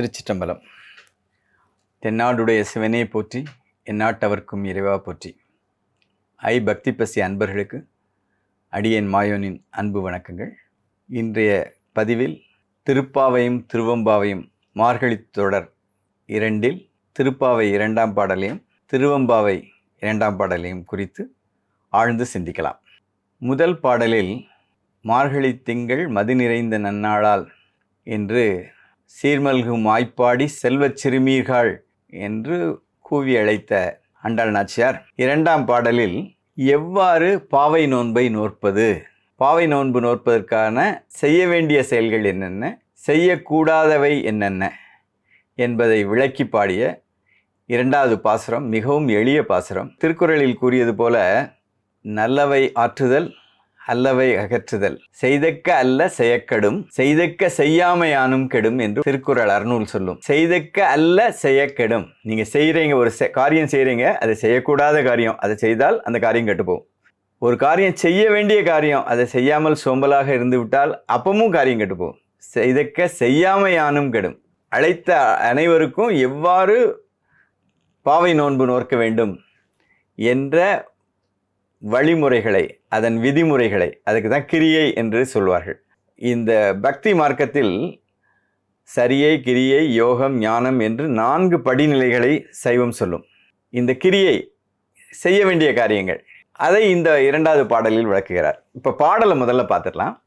திருச்சிற்றம்பலம். தென்னாடுடைய சிவனே போற்றி எந்நாட்டவர்க்கும் இறைவா போற்றி. ஐ பக்தி பசி அன்பர்களுக்கு அடியேன் மாயோனின் அன்பு வணக்கங்கள். இன்றைய பதிவில் திருப்பாவையும் திருவம்பாவையும் மார்கழித் தொடர் இரண்டில் திருப்பாவை இரண்டாம் பாடலையும் திருவம்பாவை இரண்டாம் பாடலையும் குறித்து ஆழ்ந்து சிந்திக்கலாம். முதல் பாடலில் மார்கழி திங்கள் மது நிறைந்த நன்னாளால் என்று சீர்மல்கும் ஆய்ப்பாடி செல்வச் சிறுமீர்கள் என்று கூவி அழைத்த அண்டாள் நாச்சியார் இரண்டாம் பாடலில் எவ்வாறு பாவை நோன்பை நோற்பது? பாவை நோன்பு நோற்பதற்கான செய்ய வேண்டிய செயல்கள் என்னென்ன? செய்யக்கூடாதவை என்னென்ன? என்பதை விளக்கி பாடிய இரண்டாவது பாசுரம் மிகவும் எளிய பாசுரம். திருக்குறளில் கூறியது போல நல்லவை ஆற்றுதல் அல்லவை அகற்றுதல். செய்தக்க அல்ல செயக்கடும் செய்தக்க செய்யாமையானும் கெடும் என்று திருக்குறள் அறநூல் சொல்லும். செய்தக்க அல்ல செய்யக்கெடும் நீங்க செய்கிறீங்க ஒரு செ- காரியம் செய்கிறீங்க அதை செய்யக்கூடாத காரியம் அதை செய்தால் அந்த காரியம் கெட்டுப்போம் ஒரு காரியம் செய்ய வேண்டிய காரியம் அதை செய்யாமல் சோம்பலாக இருந்து விட்டால் அப்பவும் காரியம் கெட்டுப்போம் செய்தக்க செய்யாமையானும் கெடும். அழைத்த அனைவருக்கும் எவ்வாறு பாவை நோன்பு நோக்க வேண்டும் என்ற வழிமுறைகளை அதன் விதிமுறைகளை அதுக்கு தான் கிரியை என்று சொல்வார்கள். இந்த பக்தி மார்க்கத்தில் சரியை கிரியை யோகம் ஞானம் என்று நான்கு படிநிலைகளை சைவம் சொல்லும். இந்த கிரியை செய்ய வேண்டிய காரியங்கள். அதை இந்த இரண்டாவது பாடலில் விளக்குகிறார். இப்போ பாடலை முதல்ல பார்த்துடலாம்.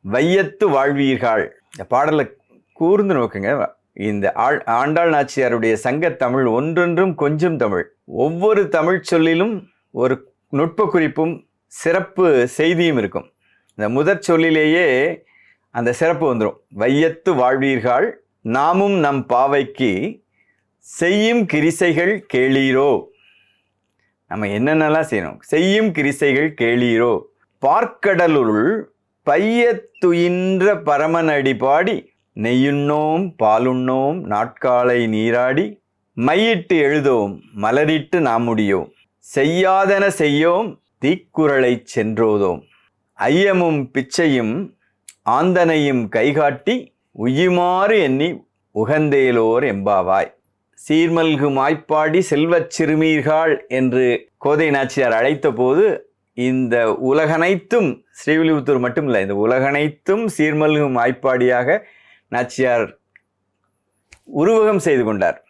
வையத்து வாழ்வீர்கள். இந்த பாடலை கூர்ந்து நோக்குங்க. இந்த ஆள் ஆண்டாள் நாச்சியாருடைய சங்கத் தமிழ் ஒன்றொன்றும் கொஞ்சம் தமிழ். ஒவ்வொரு தமிழ் சொல்லிலும் ஒரு நுட்ப குறிப்பும் சிறப்பு செய்தியும் இருக்கும். இந்த முதற் சொல்லிலேயே அந்த சிறப்பு வந்துடும் வையத்து வாழ்வீர்கள் நாமும் நம் பாவைக்கு செய்யும் கிரிசைகள் கேளீரோ. நம்ம என்னென்னலாம் செய்யணும்? செய்யும் கிரிசைகள் கேளீரோ. பார்க்கடலுள் பையத்துயின்ற பரமனடி பாடி நெய்யுண்ணோம் பாலுண்ணோம் நாட்காலை நீராடி மையிட்டு எழுதோம் மலரிட்டு நாமுடியோம். செய்யாதன செய்யோம் தீக்குறளைச் சென்றோதோம். ஐயமும் பிச்சையும் ஆந்தனையும் கைகாட்டி உய்யுமாறு எண்ணி உகந்தேலோர் எம்பாவாய். சீர்மல்கு மாய்ப்பாடி செல்வச் சிறுமீர்கள் என்று கோதை நாச்சியார் அழைத்த போது இந்த உலகனைத்தும் ஸ்ரீவில்லிபுத்தூர் மட்டும் இல்லை இந்த உலகனைத்தும் சீர்மல்கு மாய்ப்பாடியாக நாச்சியார் உருவகம் செய்து கொண்டார்.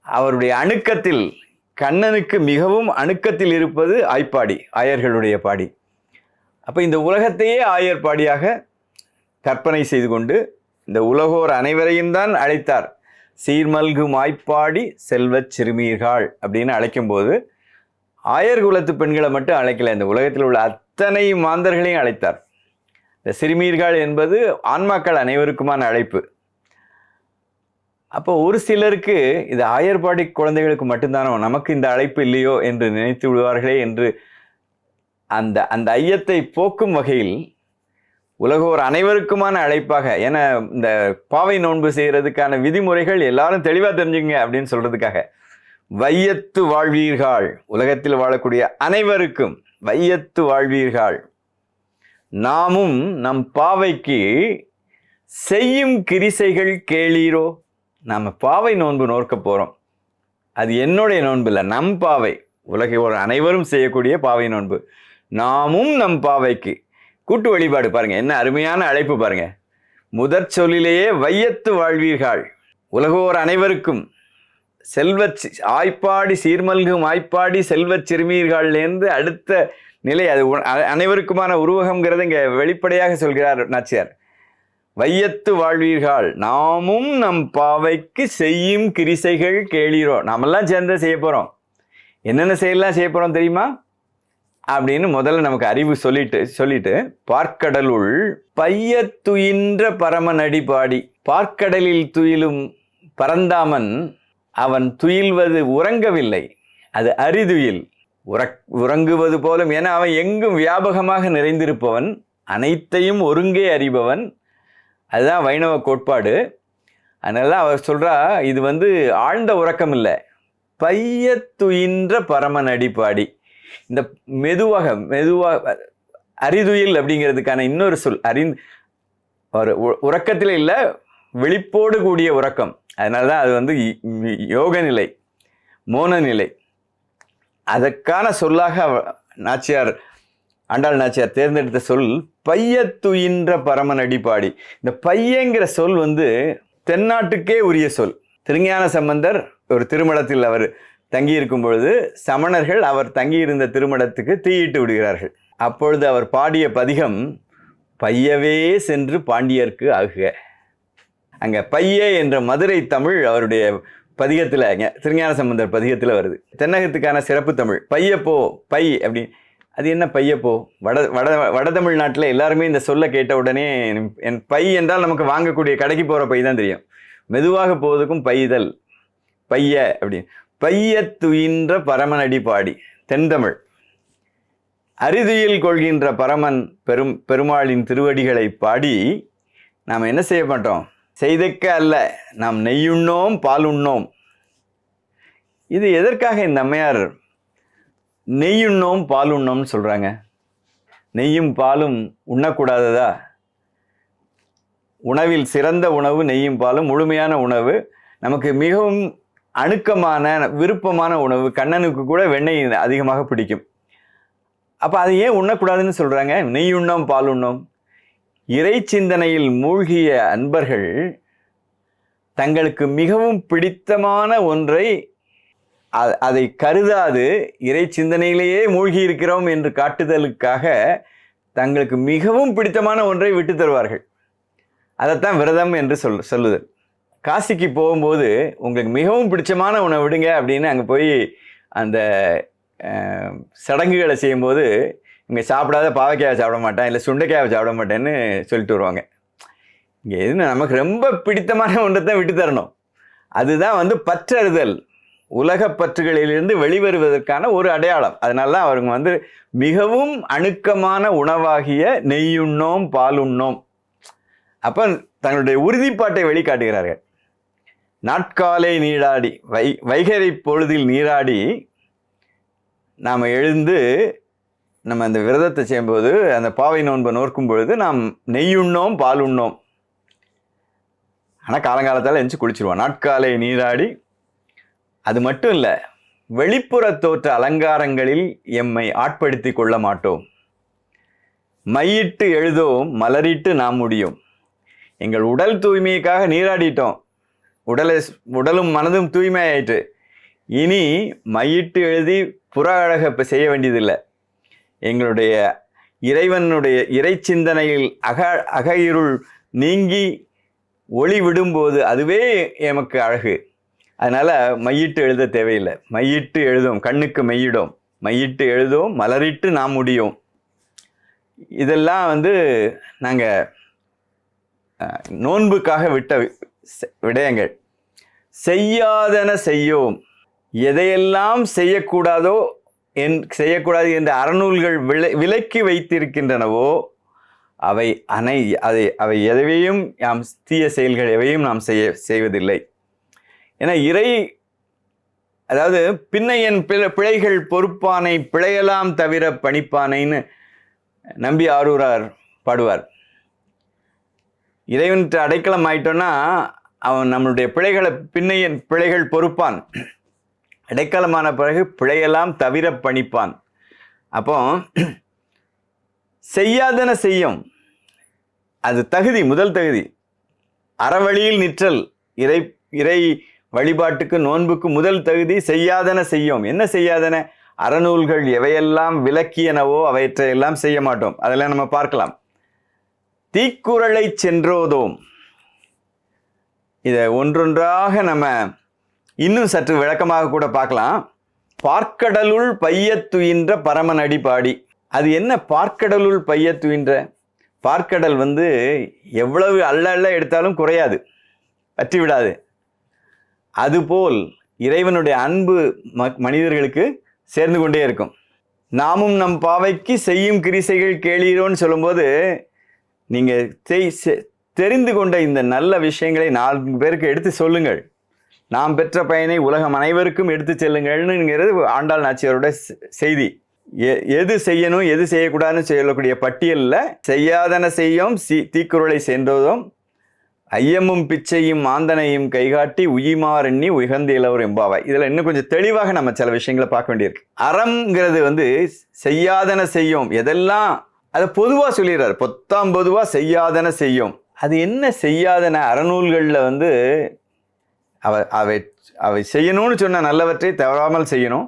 அவருடைய அணுக்கத்தில் கண்ணனுக்கு மிகவும் அணுக்கத்தில் இருப்பது ஆய்ப்பாடி ஆயர்களுடைய பாடி. அப்போ இந்த உலகத்தையே ஆயர் பாடியாக கற்பனை செய்து கொண்டு இந்த உலகோர் அனைவரையும் தான் அழைத்தார். சீர்மல்கு மாய்ப்பாடி செல்வச் சிறுமீர்கள் அப்படின்னு அழைக்கும்போது ஆயர் குலத்து பெண்களை மட்டும் அழைக்கல. இந்த உலகத்தில் உள்ள அத்தனை மாந்தர்களையும் அழைத்தார். இந்த சிறுமீர்கள் என்பது ஆன்மாக்கள் அனைவருக்குமான அழைப்பு. அப்போ ஒரு சிலருக்கு இது ஆயர்பாடி குழந்தைகளுக்கு மட்டும்தானோ? நமக்கு இந்த அழைப்பு இல்லையோ என்று நினைத்து விடுவார்களே என்று அந்த அந்த ஐயத்தை போக்கும் வகையில் உலகோர் அனைவருக்குமான அழைப்பாக ஏன்னா இந்த பாவை நோன்பு செய்கிறதுக்கான விதிமுறைகள் எல்லாரும் தெளிவாக தெரிஞ்சுங்க அப்படின்னு சொல்கிறதுக்காக வையத்து வாழ்வீர்கள். உலகத்தில் வாழக்கூடிய அனைவருக்கும் வையத்து வாழ்வீர்கள். நாமும் நம் பாவைக்கு செய்யும் கிரிசைகள் கேளீரோ? நாம் பாவை நோன்பு நோக்க போகிறோம் அது என்னுடைய நோன்பு இல்லை நம் பாவை. உலகை ஒரு அனைவரும் செய்யக்கூடிய பாவை நோன்பு. நாமும் நம் பாவைக்கு. கூட்டு வழிபாடு பாருங்கள் என்ன அருமையான அழைப்பு பாருங்கள் முதற் சொல்லிலேயே வையத்து வாழ்வீர்கள். உலகோர் அனைவருக்கும் செல்வச் ஆய்ப்பாடி சீர்மல்கும் ஆய்ப்பாடி செல்வச் சிறுமீர்கள்லேருந்து அடுத்த நிலை அது அனைவருக்குமான உருவகம்ங்கிறத இங்கே வெளிப்படையாக சொல்கிறார் நாச்சியார். வையத்து வாழ்வீர்கள். நாமும் நம் பாவைக்கு செய்யும் கிரிசைகள் கேளீரோ. நாமெல்லாம் சேர்ந்து செய்ய போகிறோம் என்னென்ன செயலாம் செய்ய போகிறோம் தெரியுமா? அப்படின்னு முதல்ல நமக்கு அறிவு சொல்லிட்டு சொல்லிட்டு பார்க்கடலுள் பையத்துயின்ற பரமனடி பாடி பார்க்கடலில் துயிலும் பரந்தாமன் அவன் துயில்வது உறங்கவில்லை. அது அரிதுயில் உறக் உறங்குவது போலும். என அவன் எங்கும் வியாபகமாக நிறைந்திருப்பவன் அனைத்தையும் ஒருங்கே அறிபவன் அதுதான் வைணவ கோட்பாடு. அதனால தான் அவர் சொல்கிறா இது வந்து ஆழ்ந்த உறக்கம் இல்லை. பையத்துயின்ற பரமன் அடிப்பாடி. இந்த மெதுவாக மெதுவாக அரிதுயில் அப்படிங்கிறதுக்கான இன்னொரு சொல் அறிந் ஒரு உறக்கத்தில் இல்லை விழிப்போடு கூடிய உறக்கம். அதனால தான் அது வந்து யோக நிலை மோன நிலை. அதற்கான சொல்லாக நாச்சியார் ஆண்டாள் நாச்சியார் தேர்ந்தெடுத்த சொல் பையத்துயின்ற பரமன் அடிப்பாடி இந்த பையங்கிற சொல் வந்து தென்னாட்டுக்கே உரிய சொல். திருஞான சம்பந்தர் ஒரு திருமணத்தில் அவர் தங்கியிருக்கும் பொழுது சமணர்கள் அவர் தங்கியிருந்த திருமணத்துக்கு தீயிட்டு விடுகிறார்கள். அப்பொழுது அவர் பாடிய பதிகம் பையவே சென்று பாண்டியர்க்கு ஆகுக. அங்கே பைய என்ற மதுரை தமிழ் அவருடைய பதிகத்தில் திருஞான சம்பந்தர் பதிகத்தில் வருது. தென்னகத்துக்கான சிறப்பு தமிழ். பையப்போ பை அப்படின்னு அது என்ன பையப்போ வட வட வட தமிழ்நாட்டில் எல்லாருமே இந்த சொல்ல கேட்ட உடனே என் பை என்றால் நமக்கு வாங்கக்கூடிய கடைக்கு போகிற பை தான் தெரியும். மெதுவாக போவதுக்கும் பைதல். பைய அப்படி பைய துயின்ற பரமன் அடிப்பாடி தென்தமிழ். அரிதுயில் கொள்கின்ற பரமன் பெரும் பெருமாளின் திருவடிகளை பாடி நாம் என்ன செய்ய மாட்டோம்? செய்தக்க அல்ல. நாம் நெய்யுண்ணோம் பால் உண்ணோம் இது எதற்காக இந்த அம்மையார் நெய்யுண்ணோம் பால் உண்ணோம்னு சொல்கிறாங்க நெய்யும் பாலும் உண்ணக்கூடாததா? உணவில் சிறந்த உணவு நெய்யும் பாலும் முழுமையான உணவு. நமக்கு மிகவும் அணுக்கமான விருப்பமான உணவு. கண்ணனுக்கு கூட வெண்ணெய் அதிகமாக பிடிக்கும். அப்போ அதை ஏன் உண்ணக்கூடாதுன்னு சொல்கிறாங்க நெய் உண்ணோம் பால் உண்ணோம் இறை சிந்தனையில் மூழ்கிய அன்பர்கள் தங்களுக்கு மிகவும் பிடித்தமான ஒன்றை அதை கருதாது. இறை சிந்தனையிலேயே மூழ்கி இருக்கிறோம் என்று காட்டுதலுக்காக தங்களுக்கு மிகவும் பிடித்தமான ஒன்றை விட்டு தருவார்கள். அதைத்தான் விரதம் என்று சொல் சொல்லுதல். காசிக்கு போகும்போது உங்களுக்கு மிகவும் பிடிச்சமான உணவு விடுங்க அப்படின்னு அங்கே போய் அந்த சடங்குகளை செய்யும்போது இங்கே சாப்பிடாத பாவைக்காயை சாப்பிட மாட்டேன் இல்லை சுண்டைக்காயை சாப்பிட மாட்டேன்னு சொல்லிட்டு வருவாங்க. இங்கே எதுன்னு நமக்கு ரொம்ப பிடித்தமான ஒன்றை தான் விட்டு தரணும். அதுதான் வந்து பற்றறுதல். உலகப் பற்றுகளிலிருந்து வெளிவருவதற்கான ஒரு அடையாளம். அதனால தான் அவருங்க வந்து மிகவும் அணுக்கமான உணவாகிய நெய்யுண்ணோம் பாலுண்ணோம். அப்போ தங்களுடைய உறுதிப்பாட்டை வெளிக்காட்டுகிறார்கள். நாட்காலை நீராடி வை வைகரை பொழுதில் நீராடி நாம் எழுந்து நம்ம அந்த விரதத்தை செய்யும்போது அந்த பாவை நோன்பை நோக்கும் பொழுது நாம் நெய்யுண்ணோம் பால் உண்ணோம் ஆனால் காலங்காலத்தால் எழுந்து குளிச்சிருவோம். நாட்காலை நீராடி அது மட்டும் இல்லை வெளிப்புற தோற்ற அலங்காரங்களில் எம்மை ஆட்படுத்தி கொள்ள மாட்டோம். மையிட்டு எழுதோம் மலரிட்டு நாம் முடியும். எங்கள் உடல் தூய்மைக்காக நீராடிட்டோம். உடலை உடலும் மனதும் தூய்மையாயிற்று. இனி மையிட்டு எழுதி புற அழக இப்போ செய்ய வேண்டியதில்லை. எங்களுடைய இறைவனுடைய இறை சிந்தனையில் அக அகையிருள் நீங்கி ஒளி விடும்போது அதுவே எமக்கு அழகு. அதனால் மையிட்டு எழுத தேவையில்லை. மையிட்டு எழுதும் கண்ணுக்கு மையிடும் மையிட்டு எழுதும் மலரிட்டு நாம் முடியும். இதெல்லாம் வந்து நாங்கள் நோன்புக்காக விட்ட விடயங்கள். செய்யாதன செய்யோம். எதையெல்லாம் செய்யக்கூடாதோ என் செய்யக்கூடாது என்ற அறநூல்கள் விலை விலக்கி வைத்திருக்கின்றனவோ அவை அனை அதை அவை எதையும் நாம் தீய செயல்கள் எவையும் நாம் செய்ய செய்வதில்லை. ஏன்னா இறை அதாவது பின்னையன் பிழை பிழைகள் பொறுப்பானை பிழையலாம் தவிர பணிப்பானைன்னு நம்பி ஆரூரார் பாடுவார். இறைவன்கிட்ட அடைக்கலம் ஆயிட்டோன்னா அவன் நம்மளுடைய பிழைகளை பின்னையன் பிழைகள் பொறுப்பான். அடைக்கலமான பிறகு பிழையெல்லாம் தவிர பணிப்பான். அப்போ செய்யாதன செய்யும். அது தகுதி முதல் தகுதி. அறவழியில் நிற்றல். இறை இறை வழிபாட்டுக்கு நோன்புக்கு முதல் தகுதி செய்யாதன செய்யும். என்ன செய்யாதன? அறநூல்கள் எவையெல்லாம் விலக்கியனவோ அவற்றையெல்லாம் செய்ய மாட்டோம். அதெல்லாம் நம்ம பார்க்கலாம். தீக்குறளை சென்றோதோம். இதை ஒன்றொன்றாக நம்ம இன்னும் சற்று விளக்கமாக கூட பார்க்கலாம். பார்க்கடலுள் பையத்துயின்ற பரமன் அடிப்பாடி அது என்ன பார்க்கடலுள் பையத்துயின்ற? பார்க்கடல் வந்து எவ்வளவு அள்ள அள்ள எடுத்தாலும் குறையாது. பற்றி விடாது. அதுபோல் இறைவனுடைய அன்பு ம மனிதர்களுக்கு சேர்ந்து கொண்டே இருக்கும். நாமும் நம் பாவைக்கு செய்யும் கிரிசைகள் கேளீரோன்னு சொல்லும்போது நீங்கள் செய் செ- தெரிந்து கொண்ட இந்த நல்ல விஷயங்களை நான்கு பேருக்கு எடுத்து சொல்லுங்கள். நாம் பெற்ற பயனை உலகம் அனைவருக்கும் எடுத்து செல்லுங்கள்னுங்கிறது ஆண்டாள் நாச்சியாரோட செய்தி. எ- எது செய்யணும் எது செய்யக்கூடாதுன்னு சொல்லக்கூடிய பட்டியலில் செய்யாதன செய்யும் சி தீக்குறளை சென்றதும் ஐயமும் பிச்சையும் ஆந்தனையும் கைகாட்டி உயிமாறெண்ணி எண்ணி உயர்ந்த இளவர் எம்பாவாய் இதில் இன்னும் கொஞ்சம் தெளிவாக நம்ம சில விஷயங்களை பார்க்க வேண்டியிருக்கு. அறம்ங்கிறது வந்து செய்யாதன செய்யும். எதெல்லாம் அதை பொதுவாக சொல்லிடுறாரு. பொத்தாம் பொதுவாக செய்யாதன செய்யும். அது என்ன செய்யாதன அறநூல்களில் வந்து அவ அவை அவை செய்யணும்னு சொன்ன நல்லவற்றை தவறாமல் செய்யணும்.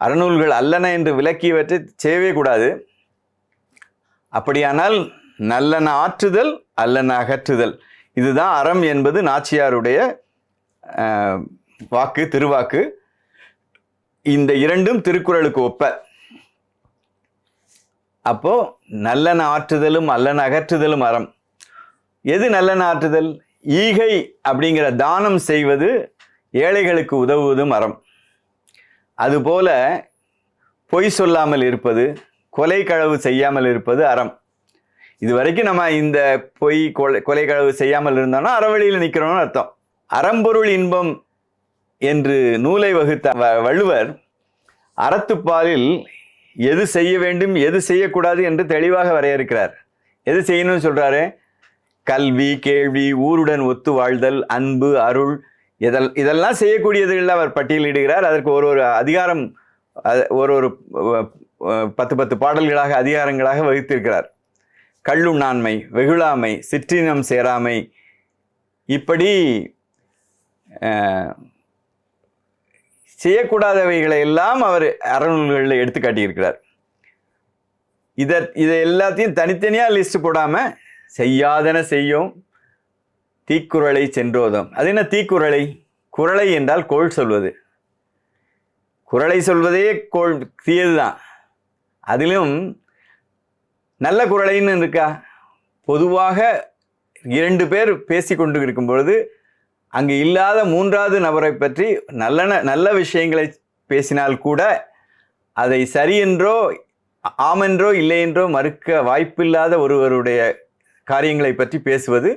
அறநூல்கள் அல்லன என்று விளக்கியவற்றை செய்யவே கூடாது. அப்படியானால் நல்லன ஆற்றுதல் அல்லன அகற்றுதல். இதுதான் அறம் என்பது நாச்சியாருடைய வாக்கு திருவாக்கு. இந்த இரண்டும் திருக்குறளுக்கு ஒப்ப. அப்போ நல்லன ஆற்றுதலும் அல்லன அகற்றுதலும் அறம். எது நல்லன ஆற்றுதல்? ஈகை அப்படிங்கிற தானம் செய்வது ஏழைகளுக்கு உதவுவதும் அறம். அதுபோல பொய் சொல்லாமல் இருப்பது கொலை களவு செய்யாமல் இருப்பது அறம். இது வரைக்கும் நம்ம இந்த பொய் கொலை கொலை களவு செய்யாமல் இருந்தோம்னா அறவழியில் நிற்கிறோம்னு அர்த்தம். அறம்பொருள் இன்பம் என்று நூலை வகுத்த வ- வள்ளுவர் அறத்துப்பாலில் எது செய்ய வேண்டும் எது செய்யக்கூடாது என்று தெளிவாக வரையறுக்கிறார். எது செய்யணும்னு சொல்கிறாரு கல்வி கேள்வி ஊருடன் ஒத்து வாழ்தல் அன்பு அருள் இதெல் இதெல்லாம் செய்யக்கூடியதுகளில் அவர் பட்டியலிடுகிறார் அதற்கு ஒரு ஒரு அதிகாரம் ஒரு ஒரு பத்து பத்து பாடல்களாக அதிகாரங்களாக வகுத்திருக்கிறார். கள்ளுண்ணாண்மை வெகுளாமை சிற்றினம் சேராமை. இப்படி செய்யக்கூடாதவைகளை எல்லாம் அவர் அறநூல்களில் எடுத்து காட்டியிருக்கிறார். இதை இதை எல்லாத்தையும் தனித்தனியாக லிஸ்ட் போடாமல் செய்யாதன செய்யும் தீக்குறளை சென்றோதும். அது என்ன தீக்குறளை? குரலை என்றால் கோள் சொல்வது. குறளை சொல்வதே கோள் தீயது தான் அதிலும் நல்ல குரலைன்னு இருக்கா? பொதுவாக இரண்டு பேர் பேசி கொண்டு இருக்கும் பொழுது அங்கு இல்லாத மூன்றாவது நபரை பற்றி நல்ல நல்ல விஷயங்களை பேசினால் கூட அதை சரியென்றோ ஆமென்றோ இல்லை என்றோ மறுக்க வாய்ப்பில்லாத ஒருவருடைய காரியங்களை பற்றி பேசுவது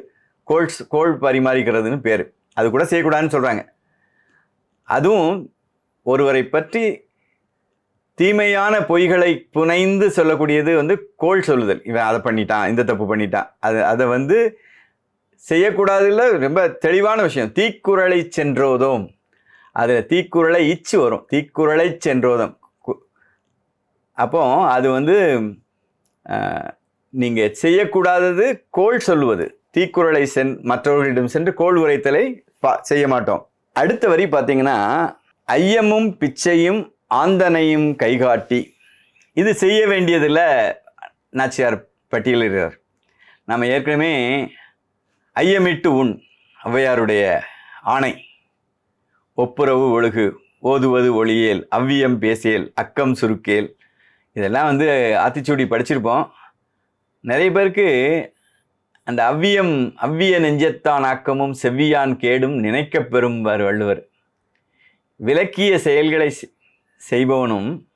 கோல்ஸ் கோள் பரிமாறிக்கிறதுன்னு பேர். அது கூட செய்யக்கூடாதுன்னு சொல்கிறாங்க அதுவும் ஒருவரை பற்றி தீமையான பொய்களை புனைந்து சொல்லக்கூடியது வந்து கோள் சொல்லுதல். இவன் அதை பண்ணிட்டான் இந்த தப்பு பண்ணிட்டான். அது அதை வந்து செய்யக்கூடாதுல ரொம்ப தெளிவான விஷயம். தீக்குறளை சென்றோதோம். அதில் தீக்குறளை இச்சு வரும். தீக்குறளை சென்றோதம். கு- அப்போ அது வந்து நீங்கள் செய்யக்கூடாதது கோள் சொல்லுவது. தீக்குறளை சென் மற்றவர்களிடம் சென்று கோள் உரைத்தலை பா செய்ய மாட்டோம். அடுத்த வரி பார்த்தீங்கன்னா ஐயமும் பிச்சையும் ஆந்தனையும் கைகாட்டி இது செய்ய வேண்டியதில் நாச்சியார் பட்டியலிடுகிறார். நம்ம ஏற்கனவே ஐயமிட்டு உண் ஔவையாருடைய ஆணை ஒப்புரவு ஒழுகு ஓதுவது ஒளியேல் அவ்வியம் பேசியேல் அக்கம் சுருக்கேல் இதெல்லாம் வந்து ஆத்திச்சூடி படிச்சிருப்போம். நிறைய பேருக்கு அந்த அவ்வியம் அவ்விய நெஞ்சத்தான் ஆக்கமும் செவ்வியான் கேடும் நினைக்கப்பெறும் வள்ளுவர். விலக்கிய செயல்களை செய்பவனும்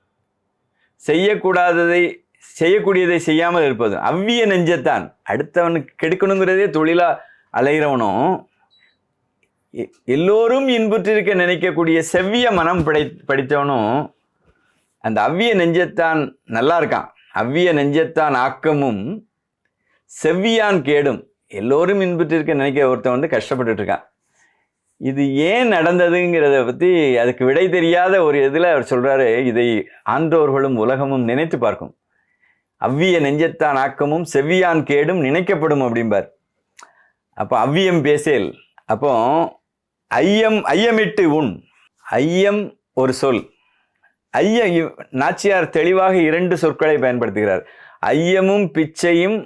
செய்யக்கூடாததை செய்யக்கூடியதை செய்யாமல் இருப்பது. அவ்விய நெஞ்சத்தான். அடுத்தவனுக்கு கெடுக்கணுங்கிறதே தொழிலாக அலைகிறவனும் எ- எல்லோரும் இன்புற்றிருக்க நினைக்கக்கூடிய செவ்விய மனம் படை படித்தவனும் அந்த அவ்விய நெஞ்சத்தான் நல்லா இருக்கான். அவ்விய நெஞ்சத்தான் ஆக்கமும் செவ்வியான் கேடும். எல்லோரும் இன்புற்றிருக்க நினைக்க ஒருத்தன் வந்து கஷ்டப்பட்டுட்டு இருக்கான். இது ஏன் நடந்ததுங்கிறத பற்றி அதுக்கு விடை தெரியாத ஒரு இதில் அவர் சொல்கிறாரு இதை ஆன்றோர்களும் உலகமும் நினைத்து பார்க்கும். அவ்விய நெஞ்சத்தான் ஆக்கமும் செவ்வியான் கேடும் நினைக்கப்படும் அப்படிம்பார். அப்போ அவ்வியம் பேசேல். அப்போ ஐயம் ஐயமிட்டு உண். ஐயம் ஒரு சொல். ஐய நாச்சியார் தெளிவாக இரண்டு சொற்களை பயன்படுத்துகிறார். ஐயமும் பிச்சையும்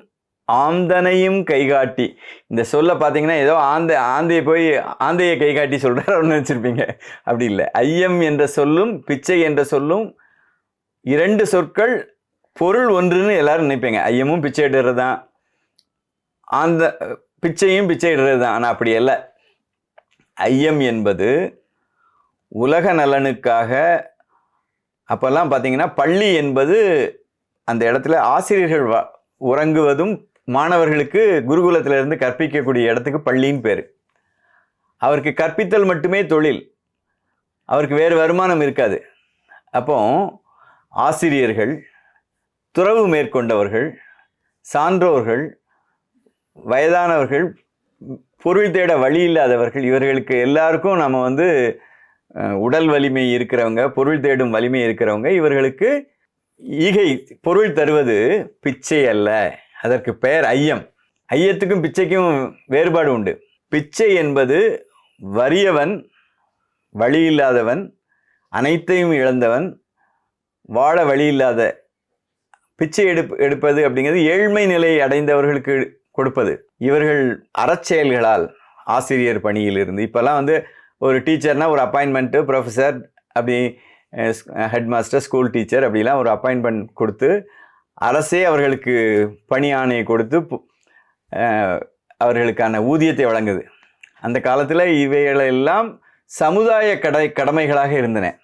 ஆந்தனையும் கைகாட்டி. இந்த சொல்ல பார்த்தீங்கன்னா ஏதோ ஆந்த ஆந்தையை போய் ஆந்தையை கைகாட்டி சொல்கிறார் ஒன்று வச்சுருப்பீங்க அப்படி இல்லை. ஐயம் என்ற சொல்லும் பிச்சை என்ற சொல்லும் இரண்டு சொற்கள் பொருள் ஒன்றுன்னு எல்லாரும் நினைப்பீங்க. ஐயமும் பிச்சை இடுறது தான் ஆந்த பிச்சையும் பிச்சை இடுறது தான் ஆனால் அப்படி அல்ல. ஐயம் என்பது உலக நலனுக்காக அப்போல்லாம் பார்த்தீங்கன்னா பள்ளி என்பது அந்த இடத்துல ஆசிரியர்கள் வ- உறங்குவதும் மாணவர்களுக்கு குருகுலத்திலிருந்து கற்பிக்கக்கூடிய இடத்துக்கு பள்ளின்னு பேர். அவருக்கு கற்பித்தல் மட்டுமே தொழில். அவருக்கு வேறு வருமானம் இருக்காது. அப்போ ஆசிரியர்கள் துறவு மேற்கொண்டவர்கள் சான்றோர்கள் வயதானவர்கள் பொருள் தேட வழி இல்லாதவர்கள் இவர்களுக்கு எல்லாருக்கும் நம்ம வந்து உடல் வலிமை இருக்கிறவங்க பொருள் தேடும் வலிமை இருக்கிறவங்க இவர்களுக்கு ஈகை பொருள் தருவது பிச்சை அல்ல. அதற்கு பெயர் ஐயம். ஐயத்துக்கும் பிச்சைக்கும் வேறுபாடு உண்டு. பிச்சை என்பது வறியவன் வழி இல்லாதவன் அனைத்தையும் இழந்தவன் வாழ வழி இல்லாத பிச்சை எடுப் எடுப்பது அப்படிங்கிறது ஏழ்மை நிலை அடைந்தவர்களுக்கு கொடுப்பது. இவர்கள் அறச்செயல்களால் ஆசிரியர் பணியில் இருந்து இப்போல்லாம் வந்து ஒரு டீச்சர்னால் ஒரு அப்பாயின்மெண்ட்டு ப்ரொஃபஸர் அப்படி ஹெட் மாஸ்டர் ஸ்கூல் டீச்சர் அப்படிலாம் ஒரு அப்பாயின்மெண்ட் கொடுத்து அரசே அவர்களுக்கு பணி ஆணையை கொடுத்து பு- அவர்களுக்கான ஊதியத்தை வழங்குது. அந்த காலத்தில் இவைகளெல்லாம் சமுதாய கடை கடமைகளாக இருந்தன.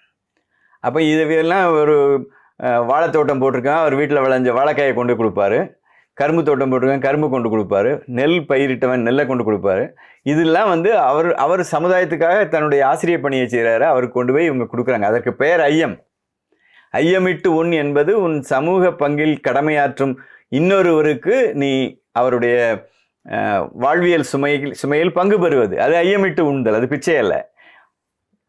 அப்போ இதுவெல்லாம் ஒரு வாழைத்தோட்டம் போட்டிருக்கான் அவர் வீட்டில் விளைஞ்ச வாழைக்காயை கொண்டு கொடுப்பாரு. கரும்பு தோட்டம் போட்டிருக்கான் கரும்பு கொண்டு கொடுப்பாரு. நெல் பயிரிட்டவன் நெல்லை கொண்டு கொடுப்பாரு. இதெல்லாம் வந்து அவர் அவர் சமுதாயத்துக்காக தன்னுடைய ஆசிரியர் பணியை செய்கிறாரு அவருக்கு கொண்டு போய் இவங்க கொடுக்குறாங்க. அதற்கு பெயர் ஐயம். ஐயமிட்டு உன் என்பது உன் சமூக பங்கில் கடமையாற்றும் இன்னொருவருக்கு நீ அவருடைய வாழ்வியல் சுமையில் சுமையில் பங்கு பெறுவது. அது ஐயமிட்டு உண்தல் அது பிச்சை அல்ல.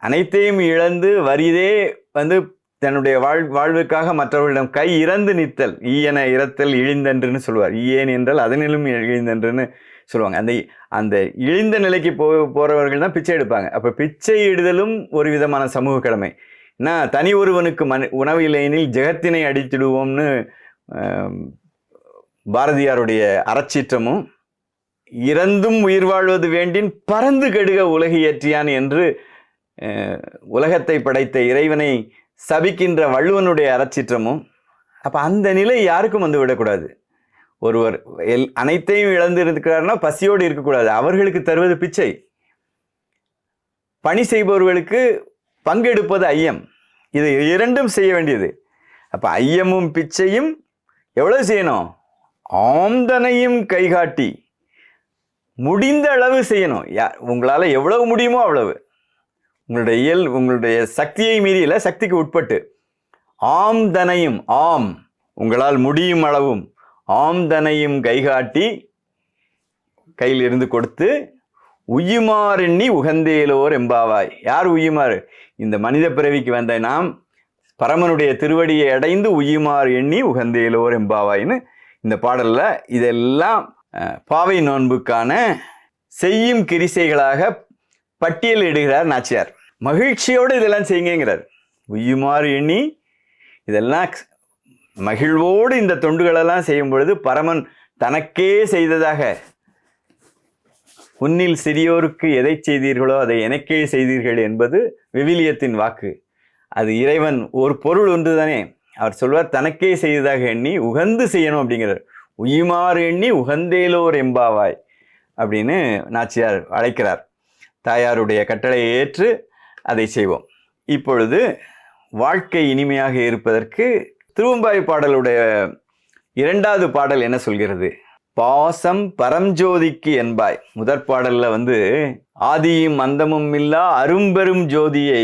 அனைத்தையும் இழந்து வரிதே வந்து தன்னுடைய வாழ் வாழ்வுக்காக மற்றவர்களிடம் கை இறந்து நித்தல். ஈயன இறத்தல் இழிந்தன்றுன்னு சொல்லுவார் ஈயேன் என்றால் அதனிலும் இழிந்தன்றுன்னு சொல்லுவாங்க. அந்த அந்த இழிந்த நிலைக்கு போ போகிறவர்கள் தான் பிச்சை எடுப்பாங்க. அப்போ பிச்சை இடுதலும் ஒரு விதமான சமூக கடமை. நான் தனி ஒருவனுக்கு மனு உணவு இல்லையெனில் ஜெகத்தினை அடித்திடுவோம்னு பாரதியாருடைய அறச்சீற்றமும் இறந்தும் உயிர் வாழ்வது வேண்டின் பறந்து கெடுக உலகு ஏற்றியான் என்று உலகத்தை படைத்த இறைவனை சபிக்கின்ற வள்ளுவனுடைய அறச்சீற்றமும் அப்போ அந்த நிலை யாருக்கும் வந்து விடக்கூடாது. ஒருவர் எல் அனைத்தையும் இழந்து இருக்கிறாருன்னா பசியோடு இருக்கக்கூடாது. அவர்களுக்கு தருவது பிச்சை. பணி செய்பவர்களுக்கு பங்கெடுப்பது ஐயம். இது இரண்டும் செய்ய வேண்டியது. அப்போ ஐயமும் பிச்சையும் எவ்வளவு செய்யணும்? ஆம்தனையும் கைகாட்டி முடிந்த அளவு செய்யணும். யா உங்களால் எவ்வளவு முடியுமோ அவ்வளவு. உங்களுடைய இயல் உங்களுடைய சக்தியை மீறியில் சக்திக்கு உட்பட்டு. ஆம்தனையும் ஆம் உங்களால் முடியும் அளவும். ஆம்தனையும் கைகாட்டி கையில் இருந்து கொடுத்து உய்யுமாறெண்ணி உகந்தேலோர் எம்பாவாய் யார் உயுமாறு? இந்த மனித பிறவிக்கு வந்த நாம் பரமனுடைய திருவடியை அடைந்து உய்யுமாறு எண்ணி உகந்தேலோர் எம்பாவாயின்னு இந்த பாடலில் இதெல்லாம் பாவை நோன்புக்கான செய்யும் கிரிசைகளாக பட்டியலிடுகிறார் நாச்சியார். மகிழ்ச்சியோடு இதெல்லாம் செய்யுங்கிறார். உய்யுமாறு எண்ணி இதெல்லாம் மகிழ்வோடு இந்த தொண்டுகளெல்லாம் செய்யும் பொழுது பரமன் தனக்கே செய்ததாக உன்னில் சிறியோருக்கு எதை செய்தீர்களோ அதை எனக்கே செய்தீர்கள் என்பது விவிலியத்தின் வாக்கு. அது இறைவன் ஒரு பொருள் ஒன்று தானே அவர் சொல்வார் தனக்கே செய்ததாக எண்ணி உகந்து செய்யணும் அப்படிங்கிறார். உயிமாறு எண்ணி உகந்தேலோர் எம்பாவாய் அப்படின்னு நாச்சியார் அழைக்கிறார். தாயாருடைய கட்டளையை ஏற்று அதை செய்வோம். இப்பொழுது வாழ்க்கை இனிமையாக இருப்பதற்கு திருவம்பாய் பாடலுடைய இரண்டாவது பாடல் என்ன சொல்கிறது? பாசம் பரம்ஜோதிக்கு என்பாய். முதற் பாடல்ல வந்து ஆதியும் அந்தமும் இல்லா அரும்பெரும் ஜோதியை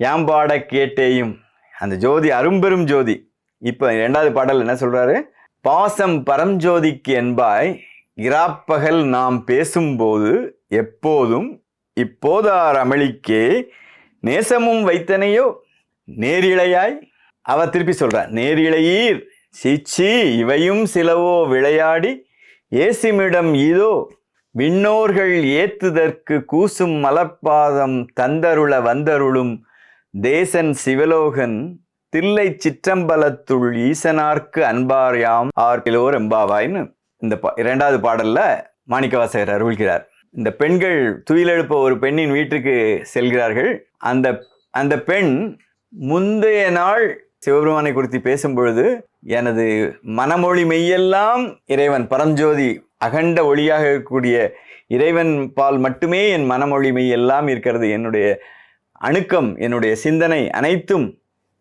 ஏம்பாட கேட்டேயும். அந்த ஜோதி அரும்பெரும் ஜோதி. இப்போ ரெண்டாவது பாடல் என்ன சொல்றாரு? பாசம் பரம்ஜோதிக்கு என்பாய் இராப்பகல் நாம் பேசும்போது எப்போதும் இப்போதார் அமளிக்கே நேசமும் வைத்தனையோ நேரிழையாய்? அவ திருப்பி சொல்றா நேரிழையீர் சீச்சி இவையும் சிலவோ விளையாடி ஏசிமிடம் இதோ விண்ணோர்கள் ஏத்துதற்கு கூசும் மலப்பாதம் தந்தருள வந்தருளும் தேசன் சிவலோகன் தில்லை சிற்றம்பலத்துள் ஈசனார்க்கு அன்பார்யாம் ஆர்கிலோர் எம்பாவாய்ன்னு இந்த பா- இரண்டாவது பாடல்ல மாணிக்கவாசகர் அருள்கிறார். இந்த பெண்கள் துயிலெழுப்ப ஒரு பெண்ணின் வீட்டுக்கு செல்கிறார்கள். அந்த அந்த பெண் முந்தைய நாள் சிவபெருமானை குறித்து பேசும்பொழுது எனது மனமொழி மெய்யெல்லாம் இறைவன் பரஞ்சோதி அகண்ட ஒளியாக இருக்கக்கூடிய இறைவன் பால் மட்டுமே என் மனமொழி மெய்யெல்லாம் இருக்கிறது. என்னுடைய அணுக்கம் என்னுடைய சிந்தனை அனைத்தும்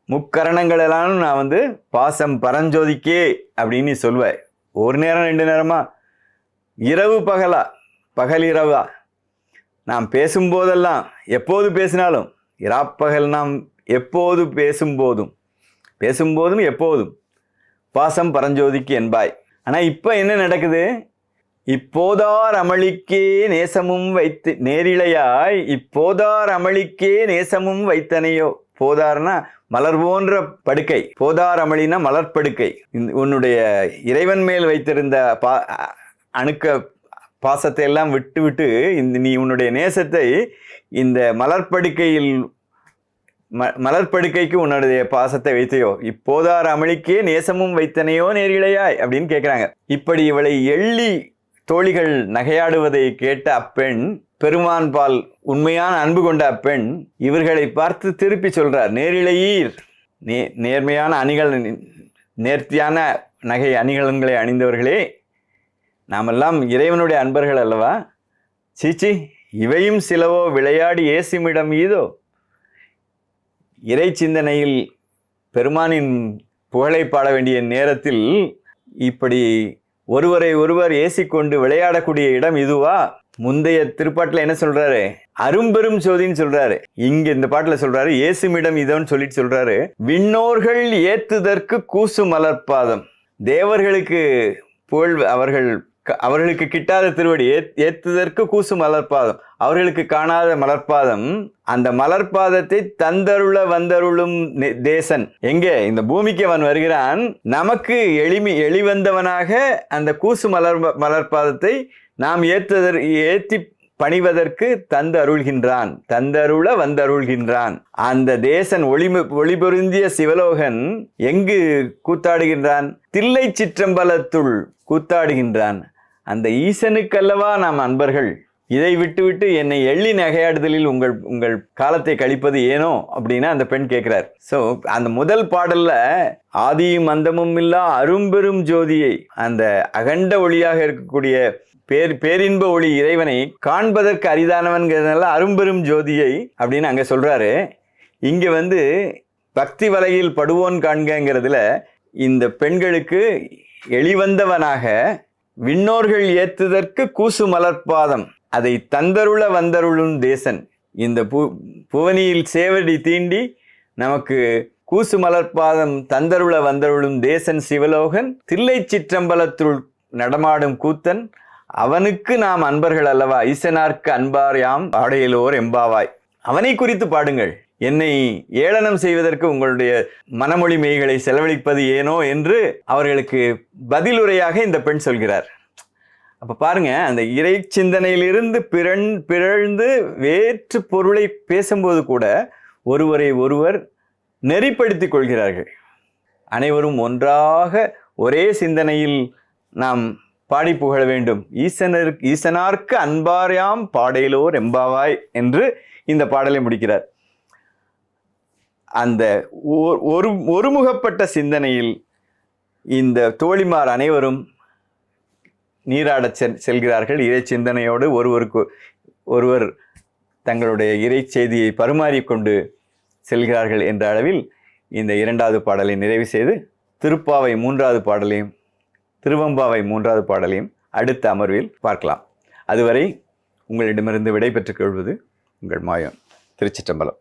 முக்கரணங்களெல்லாம் நான் வந்து பாசம் பரஞ்சோதிக்கே அப்படின்னு சொல்வேன் ஒரு நேரம் ரெண்டு நேரமா? இரவு பகலா? பகல் இரவா நாம் பேசும்போதெல்லாம் எப்போது பேசினாலும்? இராப்பகல் நாம் எப்போது பேசும்போதும்? பேசும்போதும் எப்போதும். பாசம் பரஞ்சோதிக்கு என்பாய். ஆனால் இப்போ என்ன நடக்குது? இப்போதார் அமளிக்கே நேசமும் வைத்து நேரிழையாய் இப்போதார் அமளிக்கே நேசமும் வைத்தனையோ? போதார்னா மலர் போன்ற படுக்கை. போதார் அமளினா மலர் படுக்கை. இந்த- உன்னுடைய இறைவன் மேல் வைத்திருந்த பா அணுக்க பாசத்தை எல்லாம் விட்டு விட்டு இந்த நீ உன்னுடைய நேசத்தை இந்த மலர்படுக்கையில் ம மலர்ப்படுக்கைக்கு உன்னுடைய பாசத்தை வைத்தையோ. இப்போதார் அமளிக்கே நேசமும் வைத்தனையோ நேரிழையாய் அப்படின்னு கேட்குறாங்க இப்படி இவளை எள்ளி தோழிகள் நகையாடுவதை கேட்ட அப்பெண் பெருமான் பால் உண்மையான அன்பு கொண்ட அப்பெண் இவர்களை பார்த்து திருப்பி சொல்கிறார் நேரிழையீர். நே நேர்மையான அணிகள் நேர்த்தியான நகை அணிகலன்களை அணிந்தவர்களே நாமெல்லாம் இறைவனுடைய அன்பர்கள் அல்லவா? சீச்சி இவையும் சிலவோ விளையாடி ஏசிமிடம் ஈதோ? இறை சிந்தனையில் பெருமானின் புகழை பாட வேண்டிய நேரத்தில் இப்படி ஒருவரை ஒருவர் ஏசிக்கொண்டு விளையாடக்கூடிய இடம் இதுவா? முந்தைய திருப்பாட்டில் என்ன சொல்றாரு? அரும்பெரும் சோதின்னு சொல்றாரு. இங்க இந்த பாட்டுல சொல்றாரு ஏசுமிடம் இதோன்னு சொல்லிட்டு சொல்றாரு விண்ணோர்கள் ஏத்துதற்கு கூசு மலர்பாதம் தேவர்களுக்கு புகழ் அவர்கள் அவர்களுக்கு கிட்டாத திருவடி ஏத்துதற்கு கூசு மலர்பாதம் அவர்களுக்கு காணாத மலர்பாதம் அந்த மலர்பாதத்தை தந்தருள வந்தருளும் தேசன். எங்கே? இந்த பூமிக்கு அவன் வருகிறான். நமக்கு எளிமை எளிவந்தவனாக அந்த கூசு மலர் மலர்பாதத்தை நாம் ஏத்துதற் ஏத்தி பணிவதற்கு தந்து அருள்கின்றான் தந்தருள வந்தருள்கின்றான். அந்த தேசன் ஒளிமு ஒளிபொருந்திய சிவலோகன் எங்கு கூத்தாடுகின்றான்? தில்லை சிற்றம்பலத்துள் கூத்தாடுகின்றான். அந்த ஈசனுக்கல்லவா நாம் அன்பர்கள் இதை விட்டுவிட்டு என்னை எள்ளி நகையாடுதலில் உங்கள் உங்கள் காலத்தை கழிப்பது ஏனோ அப்படின்னு அந்த பெண் கேட்குறார். ஸோ அந்த முதல் பாடலில் ஆதியும் அந்தமும் இல்லா அரும்பெரும் ஜோதியை அந்த அகண்ட ஒளியாக இருக்கக்கூடிய பேர் பேரின்ப ஒளி இறைவனை காண்பதற்கு அரிதானவன்கிறதுனால அரும்பெரும் ஜோதியை அப்படின்னு அங்கே சொல்கிறாரு இங்கே வந்து பக்தி வலையில் படுவோன் காண்கங்கிறதுல இந்த பெண்களுக்கு எளிவந்தவனாக விண்ணோர்கள் ஏத்துதற்கு கூசு மலர்பாதம் அதை தந்தருள வந்தருளும் தேசன். இந்த பூ புவனியில் சேவடி தீண்டி நமக்கு கூசு மலர்பாதம் தந்தருள வந்தருளும் தேசன் சிவலோகன் தில்லை சிற்றம்பலத்துள் நடமாடும் கூத்தன். அவனுக்கு நாம் அன்பர்கள் அல்லவா? ஈசனார்க்கு அன்பார் யாம் ஆடையிலோர் எம்பாவாய். அவனை குறித்து பாடுங்கள். என்னை ஏளனம் செய்வதற்கு உங்களுடைய மனமொழி மெய்களை செலவழிப்பது ஏனோ என்று அவர்களுக்கு பதிலுரையாக இந்த பெண் சொல்கிறார். அப்போ பாருங்க அந்த இறை சிந்தனையிலிருந்து பிறன் பிறழ்ந்து வேற்று பொருளை பேசும்போது கூட ஒருவரை ஒருவர் நெறிப்படுத்தி கொள்கிறார்கள். அனைவரும் ஒன்றாக ஒரே சிந்தனையில் நாம் பாடி புகழ வேண்டும். ஈசனர் ஈசனார்க்கு அன்பார்யாம் பாடையிலோர் எம்பாவாய் என்று இந்த பாடலை முடிக்கிறார். அந்த ஒரு ஒருமுகப்பட்ட சிந்தனையில் இந்த தோழிமார் அனைவரும் நீராடச் செல்கிறார்கள். இறை சிந்தனையோடு ஒருவருக்கு ஒருவர் தங்களுடைய இறை செய்தியை பரிமாறிக்கொண்டு செல்கிறார்கள் என்ற அளவில் இந்த இரண்டாவது பாடலை நிறைவு செய்து திருப்பாவை மூன்றாவது பாடலையும் திருவம்பாவை மூன்றாவது பாடலையும் அடுத்த அமர்வில் பார்க்கலாம். அதுவரை உங்களிடமிருந்து விடை பெற்றுக் கொள்வது உங்கள் மாயம் திருச்சிற்றம்பலம்.